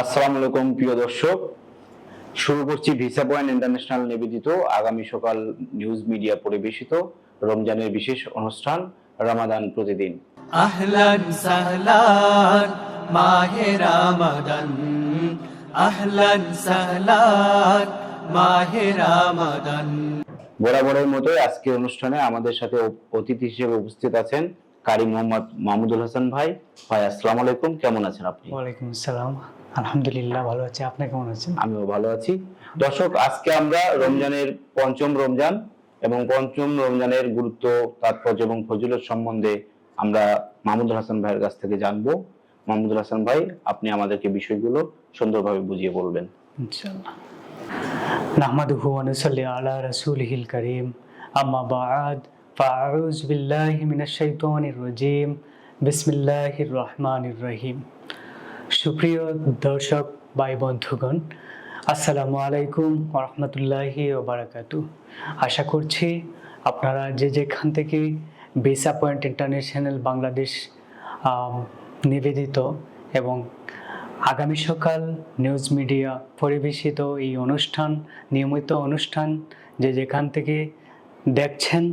আসসালামু আলাইকুম প্রিয় দর্শক। শুরু করছি ভিসা পয়েন্ট ইন্টারন্যাশনাল নিবেদিত আগামী সকাল নিউজ মিডিয়া পরিবেশিত রমজানের বিশেষ অনুষ্ঠান রামাদান প্রতিদিন। আহলান সাহলান মাহে রামাদান। আহলান সাহলান মাহে রামাদান। বরাবরের মতো আজকের অনুষ্ঠানে আমাদের সাথে অতিথি হিসেবে উপস্থিত আছেন কারি মোহাম্মদ মাহমুদুল হাসান ভাই। ভাই আসসালামু আলাইকুম কেমন আছেন আপনি? ওয়ালাইকুম আসসালাম। আলহামদুলিল্লাহ ভালো আছি। আপনি কেমন আছেন? আমিও ভালো আছি। দর্শক আজকে আমরা রমজানের পঞ্চম রমজান এবং পঞ্চম রমজানের গুরুত্ব তাৎপর্য এবং ফজিলত সম্বন্ধে আমরা মাহমুদুল হাসান ভাইয়ের কাছ থেকে জানব। মাহমুদুল হাসান ভাই আপনি আমাদেরকে বিষয়গুলো সুন্দরভাবে বুঝিয়ে বলবেন। ইনশাআল্লাহ। নাহমাদুহু ওয়া নুসাল্লি আলা রাসূলিহিল কারীম। আম্মা বা'দ ফাআউযু বিল্লাহি মিনাশ শাইতানির রাজীম। বিসমিল্লাহির রহমানির রহিম। সুপ্রিয় দর্শক ভাই বন্ধুগণ, আসসালামু আলাইকুম রাহমাতুল্লাহি বারাকাতু আশা করছি আপনারা যে যেখান থেকে বেসা পয়েন্ট ইন্টারন্যাশনাল বাংলাদেশ নিবেদিত এবং আগামী সকাল নিউজ মিডিয়া পরিবেশিত এই অনুষ্ঠান, নিয়মিত অনুষ্ঠান যে যেখান থেকে দেখছেন,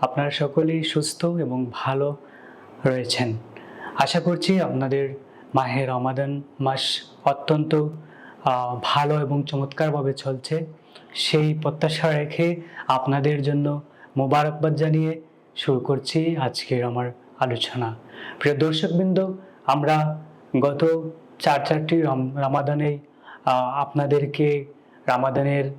আপনারা সকলেই সুস্থ এবং ভালো রয়েছেন। আশা করছি আপনাদের মাহে রমাদান মাস অত্যন্ত ভালো এবং চমৎকারভাবে চলছে। সেই প্রত্যাশা রেখে আপনাদের জন্য মোবারকবাদ জানিয়ে শুরু করছি আজকের আমার আলোচনা। প্রিয় দর্শকবৃন্দ, আমরা গত চার চারটি রম- রামাদানে আপনাদেরকে রামাদানের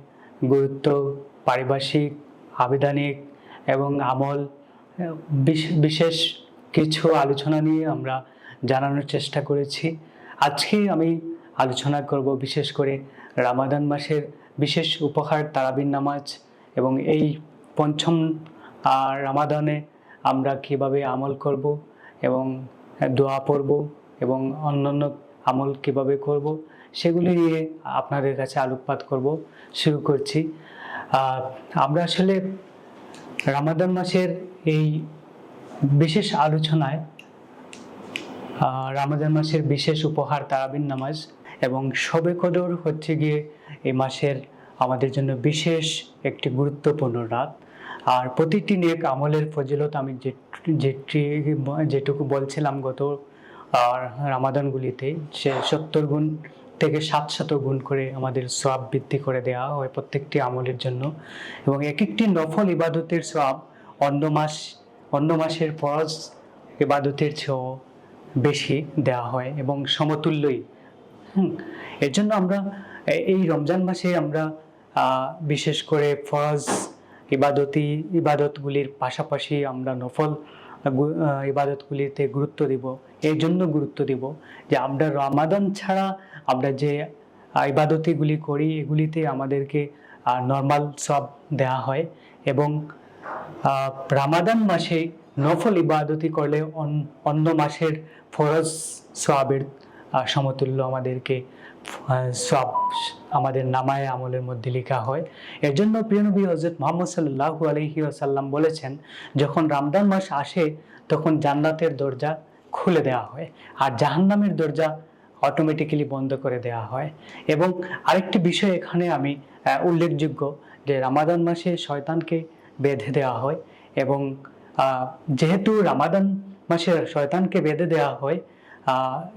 গুরুত্ব, পারিভাষিক, আবেদানিক এবং আমল বিশেষ কিছু আলোচনা নিয়ে আমরা জানানোর চেষ্টা করেছি। আজকে আমি আলোচনা করব বিশেষ করে রামাদান মাসের বিশেষ উপহার তারাবিন নামাজ এবং এই পঞ্চম রামাদানে আমরা কীভাবে আমল করব এবং দোয়া পড়ব এবং অন্যান্য আমল কীভাবে করব সেগুলি নিয়ে আপনাদের কাছে আলোকপাত করব, শুরু করছি। আমরা আসলে রামাদান মাসের এই বিশেষ আলোচনায় আহ, রামাদান মাসের বিশেষ উপহার তারাবিন নামাজ এবং শবে কদর হচ্ছে গিয়ে এই মাসের আমাদের জন্য বিশেষ একটি গুরুত্বপূর্ণ রাত। আর প্রতিটি নেক আমলের ফজিলত আমি যেটি যেটুকু বলছিলাম গত আর রামাদানগুলিতে সে সত্তর গুণ থেকে সাতশত গুণ করে আমাদের সওয়াব বৃদ্ধি করে দেওয়া হয় প্রত্যেকটি আমলের জন্য। এবং এক একটি নফল ইবাদতের সওয়াব অন্য মাস অন্য মাসের ফরজ ইবাদতের চেয়েও বেশি দেওয়া হয় এবং সমতুল্যই। হুম, এর জন্য আমরা এই রমজান মাসে আমরা বিশেষ করে ফরজ, ইবাদতি, ইবাদতগুলির পাশাপাশি আমরা নফল ইবাদতগুলিতে গুরুত্ব দিব। এই জন্য গুরুত্ব দিব যে আমরা রমাদান ছাড়া আমরা যে ইবাদতিগুলি করি, এগুলিতে আমাদেরকে নর্মাল সব দেওয়া হয় এবং রামাদান মাসে নফল ইবাদতি করলে অন- অন্য মাসের ফরজ সোয়াবের সমতুল্য আমাদেরকে সব আমাদের নামায় আমলের মধ্যে লেখা হয়। এর জন্য প্রিয়নবী হজরত মোহাম্মদ সাল্লাহু আলহি আসাল্লাম বলেছেন, যখন রামদান মাস আসে, তখন জান্নাতের দরজা খুলে দেওয়া হয় আর জাহান্নামের দরজা অটোমেটিক্যালি বন্ধ করে দেওয়া হয়। এবং আরেকটি বিষয় এখানে আমি উল্লেখযোগ্য যে রামাদান মাসে শয়তানকে বেঁধে দেওয়া হয় এবং যেহেতু রামাদান মাসে শয়তানকে বেঁধে দেওয়া হয়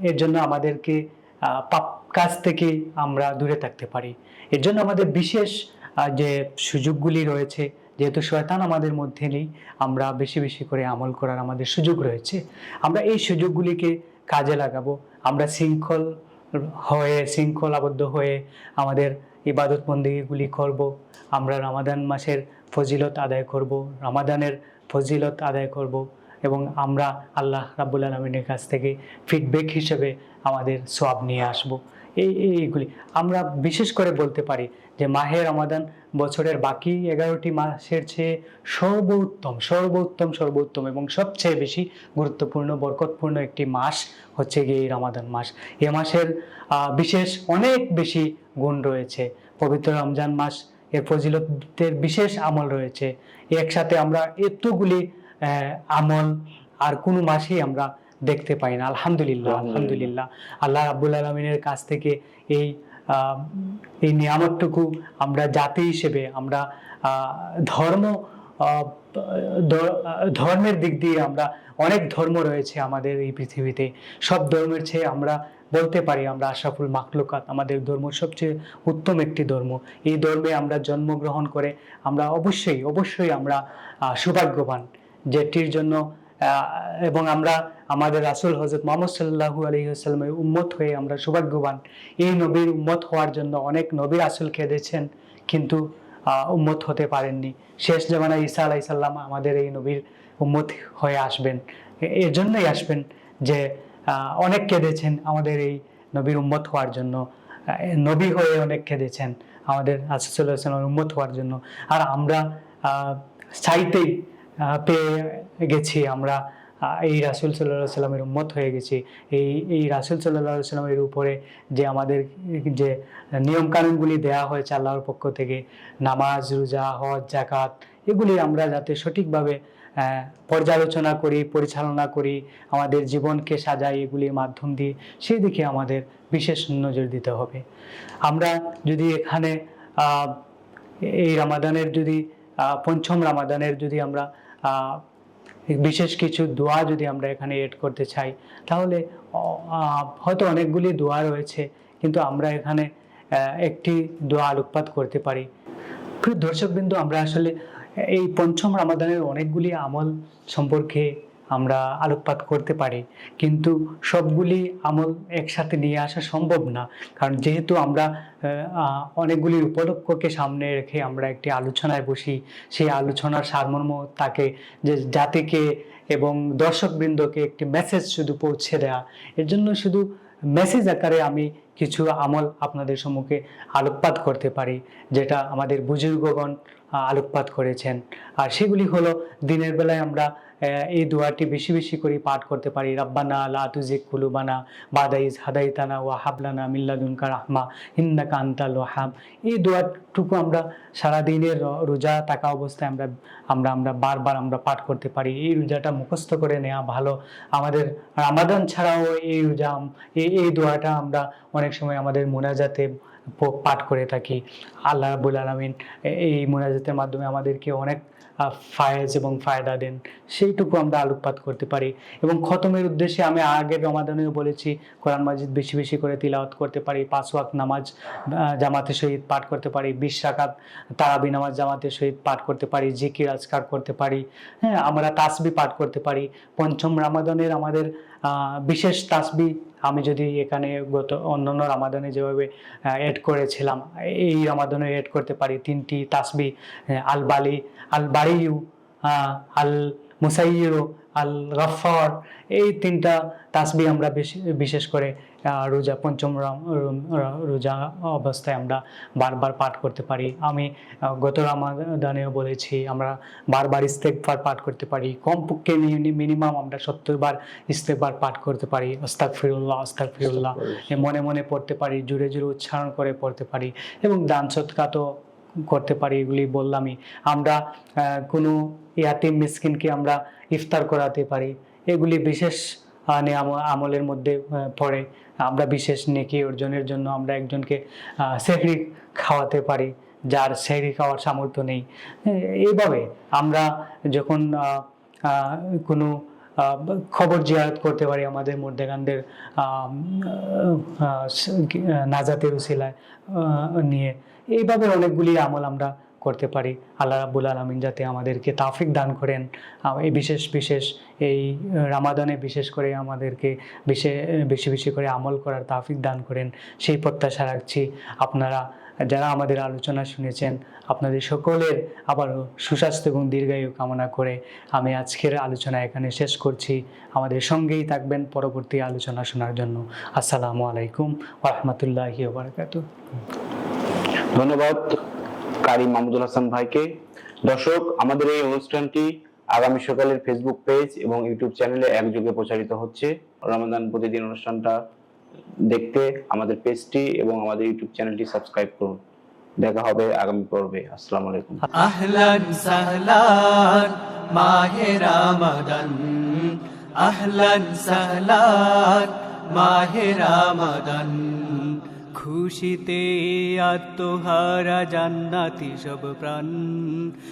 এর জন্য আমাদেরকে পাপ কাজ থেকে আমরা দূরে থাকতে পারি। এর জন্য আমাদের বিশেষ যে সুযোগগুলি রয়েছে, যেহেতু শয়তান আমাদের মধ্যে নেই, আমরা বেশি বেশি করে আমল করার আমাদের সুযোগ রয়েছে। আমরা এই সুযোগগুলিকে কাজে লাগাবো। আমরা শৃঙ্খল হয়ে, শৃঙ্খলাবদ্ধ হয়ে আমাদের ইবাদত বন্দিগুলি করব। আমরা রামাদান মাসের ফজিলত আদায় করব, রামাদানের ফজিলত আদায় করব। এবং আমরা আল্লাহ রাব্বুল আলমিনের কাছ থেকে ফিডব্যাক হিসেবে আমাদের সব নিয়ে আসব। এই, এই- এইগুলি। আমরা বিশেষ করে বলতে পারি যে মাহের রমাদান বছরের বাকি এগারোটি মাসের চেয়ে সর্বোত্তম সর্বোত্তম সর্বোত্তম এবং সবচেয়ে বেশি গুরুত্বপূর্ণ, বরকতপূর্ণ একটি মাস হচ্ছে গিয়ে এই রমাদান মাস। এ মাসের বিশেষ অনেক বেশি গুণ রয়েছে। পবিত্র রমজান মাস এর ফজিলতের বিশেষ আমল রয়েছে। একসাথে আমরা এতগুলি আমল আর কোনো মাসেই আমরা দেখতে পাই না। আলহামদুলিল্লাহ আলহামদুলিল্লাহ। আল্লাহ রাব্বুল আলমিনের কাছ থেকে এই এই নিয়ামতটুকু আমরা জাতি হিসেবে আমরা ধর্ম ধর্মের দিক দিয়ে আমরা অনেক ধর্ম রয়েছে আমাদের এই পৃথিবীতে। সব ধর্মের চেয়ে আমরা বলতে পারি আমরা আশাফুল মাকলুকাত আমাদের ধর্ম সবচেয়ে উত্তম একটি ধর্ম। এই ধর্মে আমরা জন্মগ্রহণ করে আমরা অবশ্যই অবশ্যই আমরা আহ, সৌভাগ্যবান। যেটির জন্য এবং আমরা আমাদের রাসূল হজরত মোহাম্মদ সাল্লাহু আলহিহাস্লামের উম্মত হয়ে আমরা সৌভাগ্যবান। এই নবীর উম্মত হওয়ার জন্য অনেক নবী আসল খেদেছেন, কিন্তু উম্মত হতে পারেননি। শেষ জামানা ঈসা আলাইসাল্লাম আমাদের এই নবীর উম্মত হয়ে আসবেন। এর জন্যই আসবেন যে অনেক কেঁদেছেন আমাদের এই নবীর উম্মত হওয়ার জন্য। নবী হয়ে অনেক কেঁদেছেন আমাদের আসসালামের উম্মত হওয়ার জন্য। আর আমরা চাইতেই পেয়ে গেছি আমরা। এই রাসুল সাল্লাহ সাল্লামের উম্মত হয়ে গেছি। এই এই রাসুল সাল্লাহ সাল্লামের উপরে যে আমাদের, যে নিয়ম কানুনগুলি দেওয়া হয়েছে আল্লাহর পক্ষ থেকে, নামাজ, রোজা, হজ জাকাত এগুলি আমরা যাতে সঠিকভাবে পর্যালোচনা করি, পরিচালনা করি, আমাদের জীবনকে সাজাই এগুলির মাধ্যম দিয়ে সেই দিকে আমাদের বিশেষ নজর দিতে হবে। আমরা যদি এখানে এই রামাদানের যদি পঞ্চম রামাদানের যদি আমরা বিশেষ কিছু দোয়া যদি আমরা এখানে এড করতে চাই, তাহলে হয়তো অনেকগুলি দোয়া রয়েছে, কিন্তু আমরা এখানে একটি দোয়া আলোকপাত করতে পারি। প্রিয় দর্শকবৃন্দ, আমরা আসলে এই পঞ্চম রামাদানের অনেকগুলি আমল সম্পর্কে আমরা আলোকপাত করতে পারি। কিন্তু সবগুলি আমল একসাথে নিয়ে আসা সম্ভব না। কারণ যেহেতু আমরা অনেকগুলি উপলক্ষকে সামনে রেখে আমরা একটি আলোচনায় বসি, সেই আলোচনার সারমর্ম তাকে যে জাতিকে এবং দর্শকবৃন্দকে একটি মেসেজ শুধু পৌঁছে দেয়া, এর জন্য শুধু মেসেজ আকারে আমি কিছু আমল আপনাদের সম্মুখে আলোকপাত করতে পারি, যেটা আমাদের বুজুর্গগণ আলোকপাত করেছেন। আর সেগুলি হলো, দিনের বেলায় আমরা এই দোয়াটি বেশি বেশি করে পাঠ করতে পারি, রাব্বানা লা তুজিক কুলুবানা বাদাইজ হাদাইতানা ওয়া হাবলানা মিল্লাদুনকা রাহমা ইন্নাকা আনতাল ওয়াহাব। এই দোয়াটুকু আমরা সারা দিনের রোজা থাকা অবস্থায় আমরা আমরা আমরা বারবার আমরা পাঠ করতে পারি। এই রোজাটা মুখস্থ করে নেওয়া ভালো। আমাদের রামাদান ছাড়াও এই রোজা, এই এই দোয়াটা আমরা অনেক সময় আমাদের মোনাজাতে পাঠ করে থাকি। আল্লাহ রাবুল আলমিন এই মোনাজাতের মাধ্যমে আমাদেরকে অনেক ফায়েজ এবং ফায়দা দেন। সেইটুকু আমরা আলোকপাত করতে পারি। এবং খতমের উদ্দেশ্যে আমি আগের রমাদানেও বলেছি, কোরআন মাজিদ বেশি বেশি করে তিলাওয়াত করতে পারি, পাঁচ ওয়াক্ত নামাজ জামাতের সহিত পাঠ করতে পারি, বিশ রাকাত তারাবি নামাজ জামাতের সহিত পাঠ করতে পারি, জিকির, আজকার করতে পারি হ্যাঁ আমরা তাসবি পাঠ করতে পারি। পঞ্চম রামাদানের আমাদের বিশেষ তাসবি আমি যদি এখানে গত অন্য অন্য রামাদানে যেভাবে অ্যাড করেছিলাম, এই রামাদানে অ্যাড করতে পারি তিনটি তাসবি আল বালি আল বাড়িউ আল মুসাইয়ু আল গফর এই তিনটা তাসবি আমরা বিশেষ করে রোজা পঞ্চম রাম- রোজা অবস্থায় আমরা বারবার পাঠ করতে পারি। আমি গত রামাদানেও বলেছি আমরা বারবার ইস্তেকবার পাঠ করতে পারি। কমপক্ষে মিনিমাম আমরা সত্তর বার ইস্তেকবার পাঠ করতে পারি। অস্তাক ফিরুল্লাহ অস্তাক ফিরুল্লাহ মনে মনে পড়তে পারি জুড়ে জুড়ে উচ্চারণ করে পড়তে পারি। এবং দান সৎকা তো করতে পারি এগুলি বললামই। আমরা কোনো ইয়াতিম মিসকিনকে আমরা ইফতার করাতে পারি। এগুলি বিশেষ আমলের মধ্যে পড়ে। আমরা বিশেষ নেকি অর্জনের জন্য আমরা একজনকে সেহরি খাওয়াতে পারি, যার সেহরি খাওয়ার সামর্থ্য নেই। এইভাবে আমরা যখন কোনো খবর জিয়ারত করতে পারি আমাদের মধ্যেখানদের নাজাতের উসিলায় নিয়ে এইভাবে অনেকগুলি আমল আমরা করতে পারি। আল্লাহ রাব্বুল আলমিন যাতে আমাদেরকে তাফিক দান করেন। এই বিশেষ বিশেষ এই রামাদানে বিশেষ করে আমাদেরকে বেশি বেশি বেশি করে আমল করার তাফিক দান করেন। সেই প্রত্যাশা রাখছি। আপনারা যারা আমাদের আলোচনা শুনেছেন, আপনাদের সকলের আবারও সুস্বাস্থ্য এবং দীর্ঘায়ু কামনা করে আমি আজকের আলোচনা এখানে শেষ করছি। আমাদের সঙ্গেই থাকবেন পরবর্তী আলোচনা শোনার জন্য। আসসালামু আলাইকুম রহমতুল্লাহি বারকাতু ধন্যবাদ কারি মাহমুদুল হাসান ভাইকে। দর্শক, আমাদের এই অনুষ্ঠানটি আগামী সকালের ফেসবুক পেজ এবং ইউটিউব চ্যানেলে একযোগে প্রচারিত হচ্ছে। রমাদান প্রতিদিন অনুষ্ঠানটা দেখতে আমাদের পেজটি এবং আমাদের ইউটিউব চ্যানেলটি সাবস্ক্রাইব করুন। দেখা হবে আগামী পর্বে। আসসালাম আলাইকুম। আহলান সাহলান, মাহে রমাদান। আহলান সাহলান, মাহে রমাদান। খুশিতে আত্মহারা জান্নাতি সব প্রাণ।